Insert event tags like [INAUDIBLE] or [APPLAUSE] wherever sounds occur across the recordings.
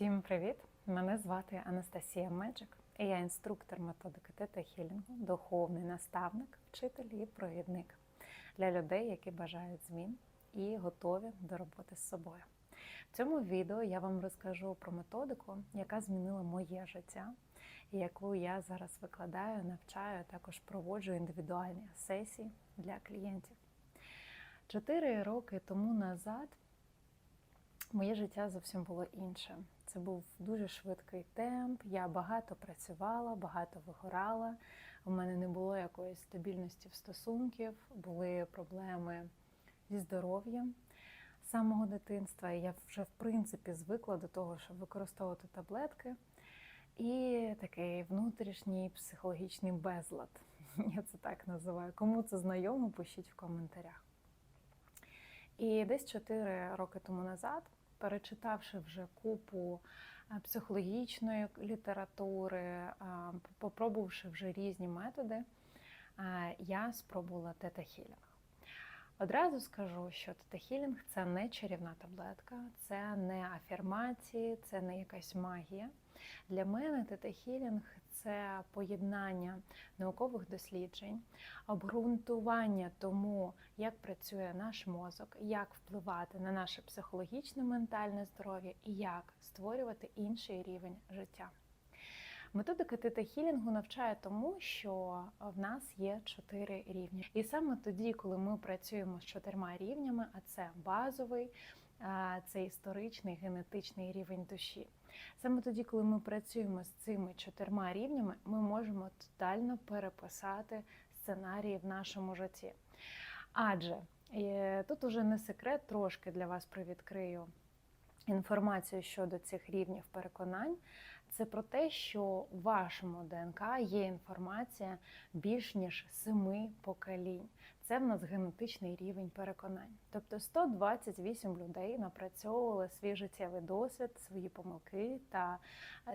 Всім привіт! Мене звати Анастасія Меджик, і я інструктор методики тета хілінгу, духовний наставник, вчитель і провідник для людей, які бажають змін і готові до роботи з собою. В цьому відео я вам розкажу про методику, яка змінила моє життя, яку я зараз викладаю, навчаю, також проводжу індивідуальні сесії для клієнтів. Чотири роки тому назад моє життя зовсім було інше. Це був дуже швидкий темп. Я багато працювала, багато вигорала. У мене не було якоїсь стабільності в стосунків, були проблеми зі здоров'ям самого дитинства. І я вже в принципі звикла до того, щоб використовувати таблетки. І такий внутрішній психологічний безлад. [LAUGHS] Я це так називаю. Кому це знайомо, пишіть в коментарях. І десь 4 роки тому назад, перечитавши вже купу е, психологічної літератури, е, попробувавши вже різні методи, е, я спробувала тета-хілінг. Одразу скажу, що тета-хілінг – це не чарівна таблетка, це не афірмації, це не якась магія. Для мене тета-хілінг – це поєднання наукових досліджень, обґрунтування тому, як працює наш мозок, як впливати на наше психологічне ментальне здоров'я і як створювати інший рівень життя. Методика тета-хілінгу навчає тому, що в нас є чотири рівні. І саме тоді, коли ми працюємо з чотирма рівнями, а це базовий, це історичний генетичний рівень душі. Саме тоді, коли ми працюємо з цими чотирма рівнями, ми можемо тотально переписати сценарії в нашому житті. Адже е, тут уже не секрет, трошки для вас привідкрию інформацію щодо цих рівнів переконань. Це про те, що в вашому ДНК є інформація більш ніж семи поколінь. Це в нас генетичний рівень переконань. Тобто 128 людей напрацьовували свій життєвий досвід, свої помилки та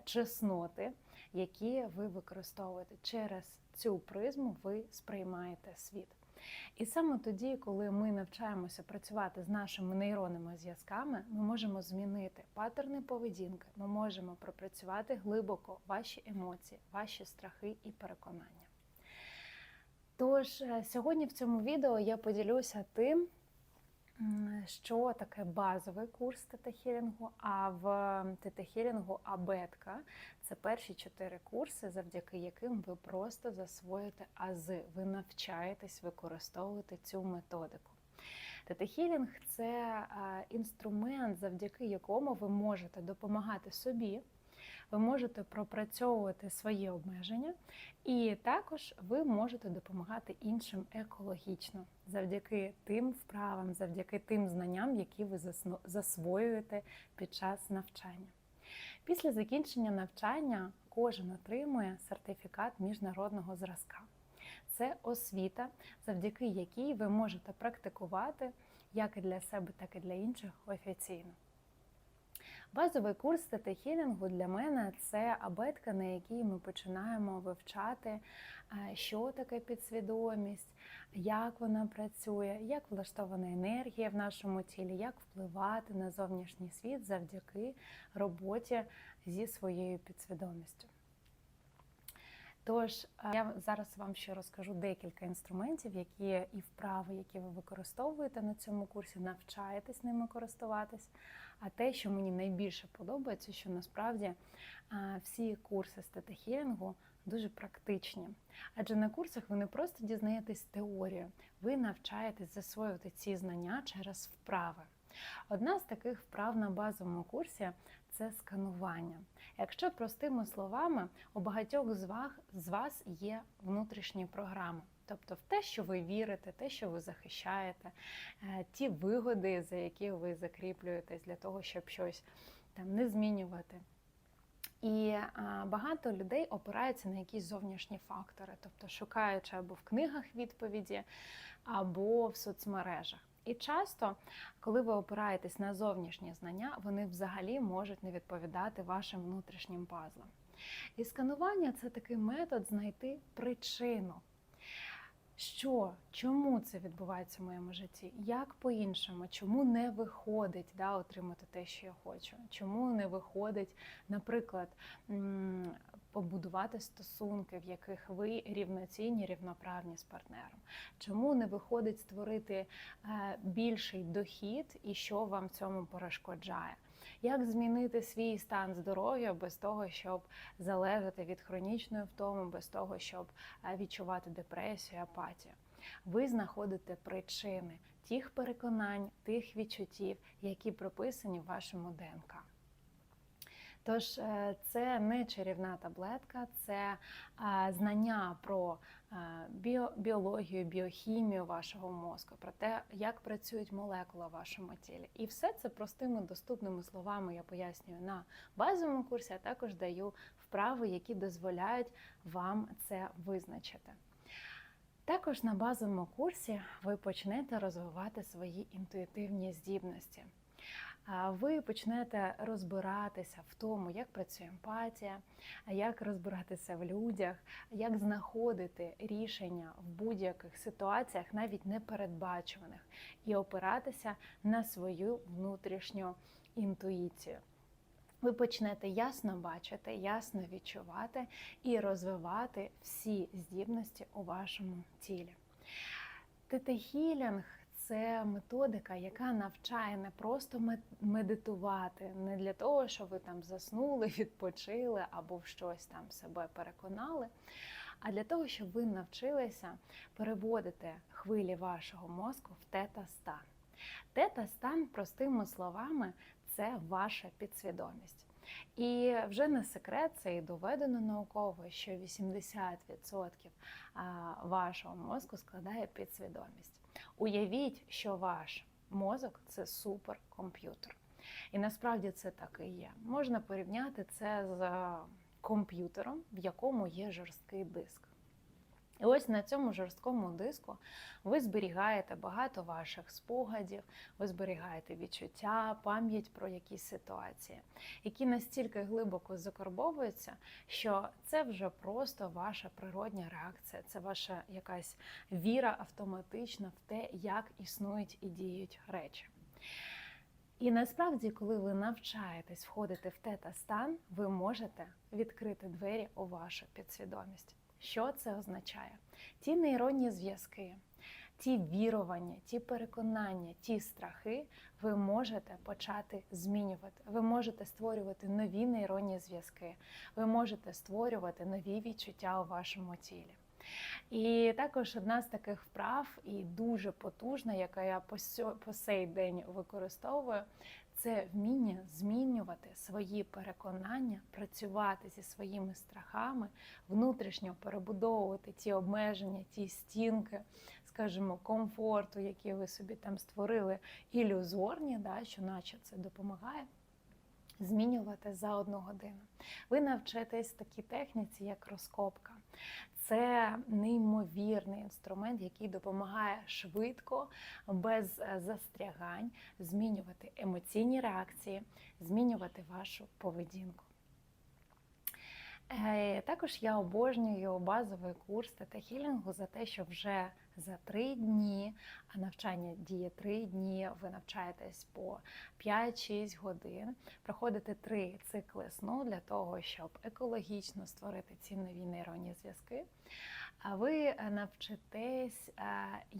чесноти, які ви використовуєте. Через цю призму ви сприймаєте світ. І саме тоді, коли ми навчаємося працювати з нашими нейронними зв'язками, ми можемо змінити паттерни поведінки, ми можемо пропрацювати глибоко ваші емоції, ваші страхи і переконання. Тож, сьогодні в цьому відео я поділюся тим, що таке базовий курс тета-хілінгу, а в тета-хілінгу абетка це перші чотири курси, завдяки яким ви просто засвоїте ази, ви навчаєтесь використовувати цю методику. Тета-хілінг – це інструмент, завдяки якому ви можете допомагати собі. Ви можете пропрацьовувати свої обмеження, і також ви можете допомагати іншим екологічно завдяки тим вправам, завдяки тим знанням, які ви засвоюєте під час навчання. Після закінчення навчання кожен отримує сертифікат міжнародного зразка. Це освіта, завдяки якій ви можете практикувати як і для себе, так і для інших офіційно. Базовий курс тета-хілінгу для мене це абетка, на якій ми починаємо вивчати, що таке підсвідомість, як вона працює, як влаштована енергія в нашому тілі, як впливати на зовнішній світ завдяки роботі зі своєю підсвідомістю. Тож я зараз вам ще розкажу декілька інструментів, які і вправи, які ви використовуєте на цьому курсі, навчаєтесь ними користуватись. А те, що мені найбільше подобається, що насправді всі курси з тета-хілінгу дуже практичні. Адже на курсах ви не просто дізнаєтесь теорію, ви навчаєтесь засвоювати ці знання через вправи. Одна з таких вправ на базовому курсі це сканування. Якщо простими словами, у багатьох з вас є внутрішні програми. Тобто в те, що ви вірите, те, що ви захищаєте, е, ті вигоди, за які ви закріплюєтесь для того, щоб щось там не змінювати. І багато людей опираються на якісь зовнішні фактори, тобто шукаючи або в книгах відповіді, або в соцмережах. І часто, коли ви опираєтесь на зовнішні знання, вони взагалі можуть не відповідати вашим внутрішнім пазлам. І сканування це такий метод знайти причину. Що, чому це відбувається в моєму житті? Як по-іншому? Чому не виходить да, отримати те, що я хочу? Чому не виходить, наприклад, побудувати стосунки, в яких ви рівноцінні, рівноправні з партнером? Чому не виходить створити е, більший дохід і що вам в цьому перешкоджає? Як змінити свій стан здоров'я без того, щоб залежати від хронічної втоми, без того, щоб е, відчувати депресію, апатію? Ви знаходите причини тих переконань, тих відчуттів, які прописані в вашому ДНК. Тож е, це не чарівна таблетка, це е, знання про е, біо, біологію, біохімію вашого мозку, про те, як працюють молекули в вашому тілі. І все це простими доступними словами я пояснюю на базовому курсі, а також даю вправи, які дозволяють вам це визначити. Також на базовому курсі ви почнете розвивати свої інтуїтивні здібності. Ви почнете розбиратися в тому, як працює емпатія, як розбиратися в людях, як знаходити рішення в будь-яких ситуаціях, навіть непередбачуваних, і опиратися на свою внутрішню інтуїцію. Ви почнете ясно бачити, ясно відчувати і розвивати всі здібності у вашому тілі. Тета-хілінг це методика, яка навчає не просто медитувати, не для того, щоб ви там заснули, [LAUGHS] відпочили або в щось там себе переконали, а для того, щоб ви навчилися переводити хвилі вашого мозку в тета-стан. Тета-стан, простими словами, це ваша підсвідомість. І вже не секрет, це і доведено науково, що 80% вашого мозку складає підсвідомість. Уявіть, що ваш мозок це суперкомп'ютер. І насправді це так і є. Можна порівняти це з комп'ютером, в якому є жорсткий диск. І ось на цьому жорсткому диску ви зберігаєте багато ваших спогадів, ви зберігаєте відчуття, пам'ять про якісь ситуації, які настільки глибоко закарбовуються, що це вже просто ваша природня реакція, це ваша якась віра автоматична в те, як існують і діють речі. І насправді, коли ви навчаєтесь входити в тета-стан, ви можете відкрити двері у вашу підсвідомість. Що це означає? Ті нейронні зв'язки, ті вірування, ті переконання, ті страхи ви можете почати змінювати. Ви можете створювати нові нейронні зв'язки, ви можете створювати нові відчуття у вашому тілі. І також одна з таких вправ, і дуже потужна, яка я по сей день використовую, це вміння змінювати свої переконання, працювати зі своїми страхами, внутрішньо перебудовувати ті обмеження, ті стінки, скажімо, комфорту, які ви собі там створили, ілюзорні, да, що наче це допомагає. Змінювати за одну годину. Ви навчитесь такій техніці, як розкопка. Це неймовірний інструмент, який допомагає швидко, без е, застрягань, змінювати емоційні реакції, змінювати вашу поведінку. Е, також я обожнюю базовий курс тета-хілінгу за те, що вже за три дні, а навчання діє три дні, ви навчаєтесь по 5-6 годин, проходите три цикли сну для того, щоб екологічно створити ці нові нейронні зв'язки. А ви навчитесь, е,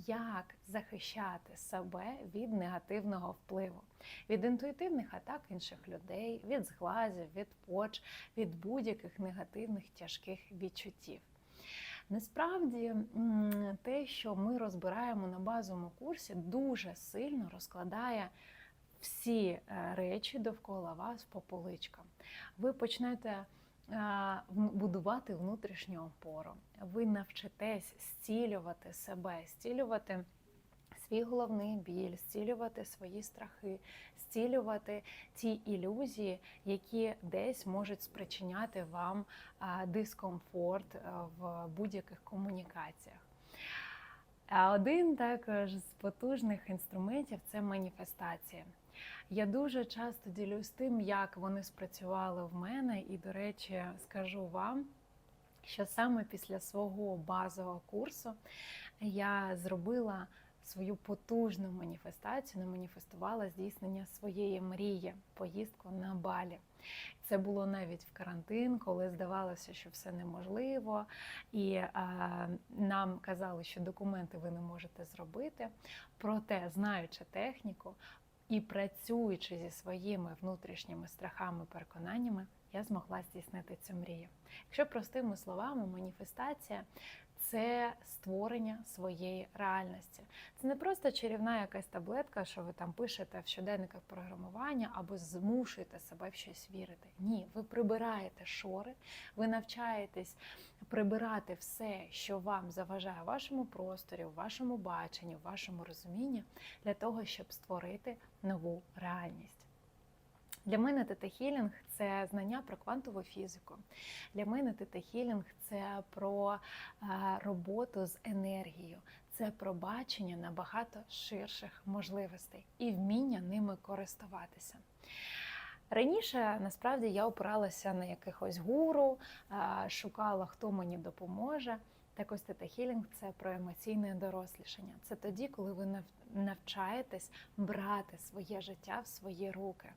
як захищати себе від негативного впливу, від інтуїтивних атак інших людей, від зглазів, від поч, від будь-яких негативних тяжких відчуттів. Насправді те, що ми розбираємо на базовому курсі, дуже сильно розкладає всі е, речі довкола вас по поличкам. Ви почнете будувати внутрішню опору. Ви навчитесь зцілювати себе, зцілювати свій головний біль, зцілювати свої страхи, зцілювати ті ілюзії, які десь можуть спричиняти вам дискомфорт в будь-яких комунікаціях. А один також з потужних інструментів це маніфестація. Я дуже часто ділюсь тим, як вони спрацювали в мене, і, до речі, скажу вам, що саме після свого базового курсу я зробила свою потужну маніфестацію, маніфестувала здійснення своєї мрії, поїздку на Балі. Це було навіть в карантин, коли здавалося, що все неможливо, і а, нам казали, що документи ви не можете зробити. Проте, знаючи техніку і працюючи зі своїми внутрішніми страхами, переконаннями, я змогла здійснити цю мрію. Якщо простими словами, маніфестація це створення своєї реальності. Це не просто чарівна якась таблетка, що ви там пишете в щоденниках програмування або змушуєте себе в щось вірити. Ні, ви прибираєте шори, ви навчаєтесь прибирати все, що вам заважає в вашому просторі, в вашому баченні, в вашому розумінні, для того, щоб створити нову реальність. Для мене тета-хілінг – це знання про квантову фізику. Для мене тета-хілінг – це про роботу з енергією, це про бачення набагато ширших можливостей і вміння ними користуватися. Раніше насправді я опиралася на якихось гуру, шукала, хто мені допоможе. Так ось тета-хілінг – це про емоційне дорослішання. Це тоді, коли ви навчаєтесь брати своє життя в свої руки.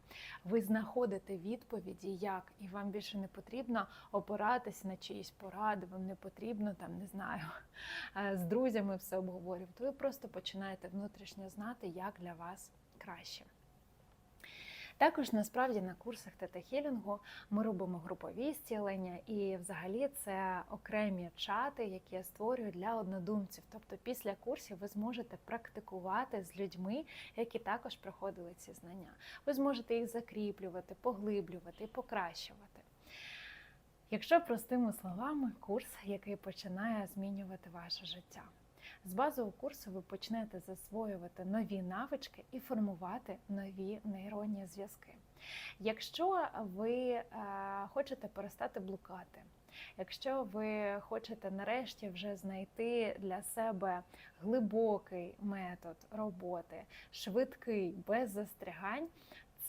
Ви знаходите відповіді, як, і вам більше не потрібно опиратись на чиїсь поради, вам не потрібно там, не знаю, [LAUGHS] з друзями все обговорювати. Ви просто починаєте внутрішньо знати, як для вас краще. Також насправді на курсах тета-хілінгу ми робимо групові зцілення, і взагалі це окремі чати, які я створюю для однодумців. Тобто, після курсів ви зможете практикувати з людьми, які також проходили ці знання. Ви зможете їх закріплювати, поглиблювати покращувати. Якщо простими словами, курс, який починає змінювати ваше життя. З базового курсу ви почнете засвоювати нові навички і формувати нові нейронні зв'язки. Якщо ви е, хочете перестати блукати, якщо ви хочете нарешті вже знайти для себе глибокий метод роботи, швидкий, без застрягань,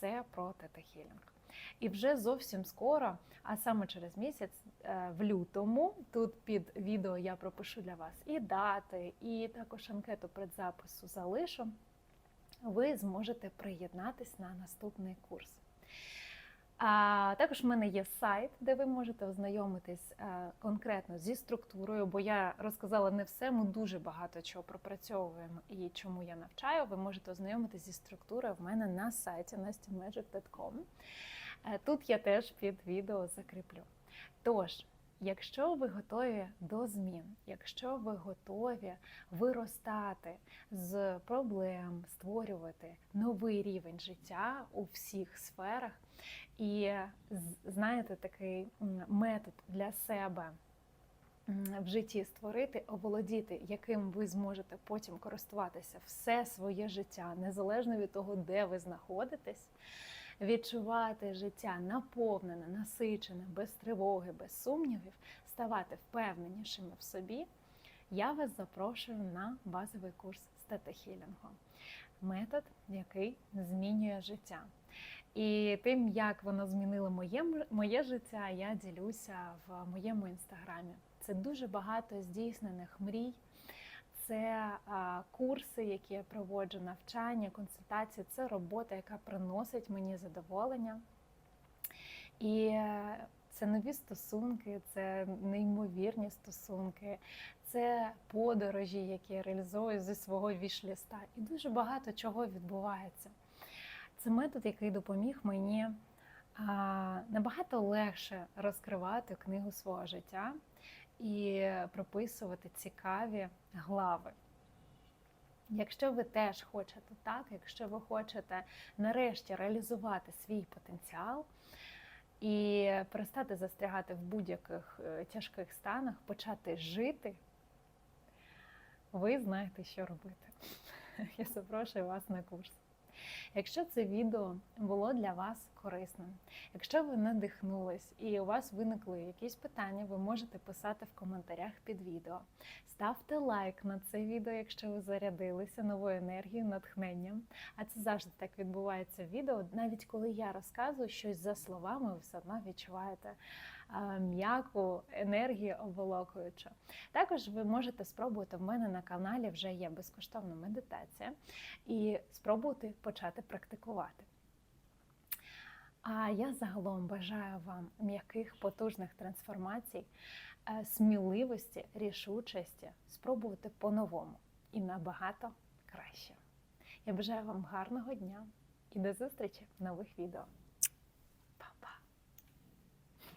це про тета-хілінг. І вже зовсім скоро, а саме через місяць, е, в лютому, тут під відео я пропишу для вас і дати, і також анкету предзапису залишу, ви зможете приєднатись на наступний курс. А також в мене є сайт, де ви можете ознайомитись е, конкретно зі структурою, бо я розказала не все, ми дуже багато чого пропрацьовуємо і чому я навчаю. Ви можете ознайомитись зі структурою в мене на сайті nastymagic.com. Е, тут я теж під відео закріплю. Тож, якщо ви готові до змін, якщо ви готові виростати з проблем, створювати новий рівень життя у всіх сферах, і знаєте, такий метод для себе. В житті створити, оволодіти, яким ви зможете потім користуватися все своє життя, незалежно від того, де ви знаходитесь, відчувати життя наповнене, насичене, без тривоги, без сумнівів, ставати впевненішими в собі, я вас запрошую на базовий курс стетахілінгу. Метод, який змінює життя. І тим, як воно змінило моє моє життя, я ділюся в моєму інстаграмі. Це дуже багато здійснених мрій. Це курси, які я проводжу, навчання, консультації. Це робота, яка приносить мені задоволення. І е, це нові стосунки, це неймовірні стосунки, це подорожі, які я реалізую зі свого вішліста. І дуже багато чого відбувається. Це метод, який допоміг мені набагато легше розкривати книгу свого життя і прописувати цікаві глави. Якщо ви теж хочете так, якщо ви хочете нарешті реалізувати свій потенціал і перестати застрягати в будь-яких е, тяжких станах, почати жити, ви знаєте, що робити. [LAUGHS] Я запрошую вас на курс. Якщо це відео було для вас корисним. Якщо ви надихнулись і у вас виникли якісь питання, ви можете писати в коментарях під відео. Ставте лайк на це відео, якщо ви зарядилися новою енергією, натхненням. А це завжди так відбувається в відео. Навіть коли я розказую щось за словами, ви все одно відчуваєте м'яку енергію обволокуючу. Також ви можете спробувати в мене на каналі вже є безкоштовна медитація і спробувати почати практикувати. А я загалом бажаю вам м'яких потужних трансформацій, е, сміливості, рішучості, спробувати по-новому і набагато краще. Я бажаю вам гарного дня і до зустрічі в нових відео.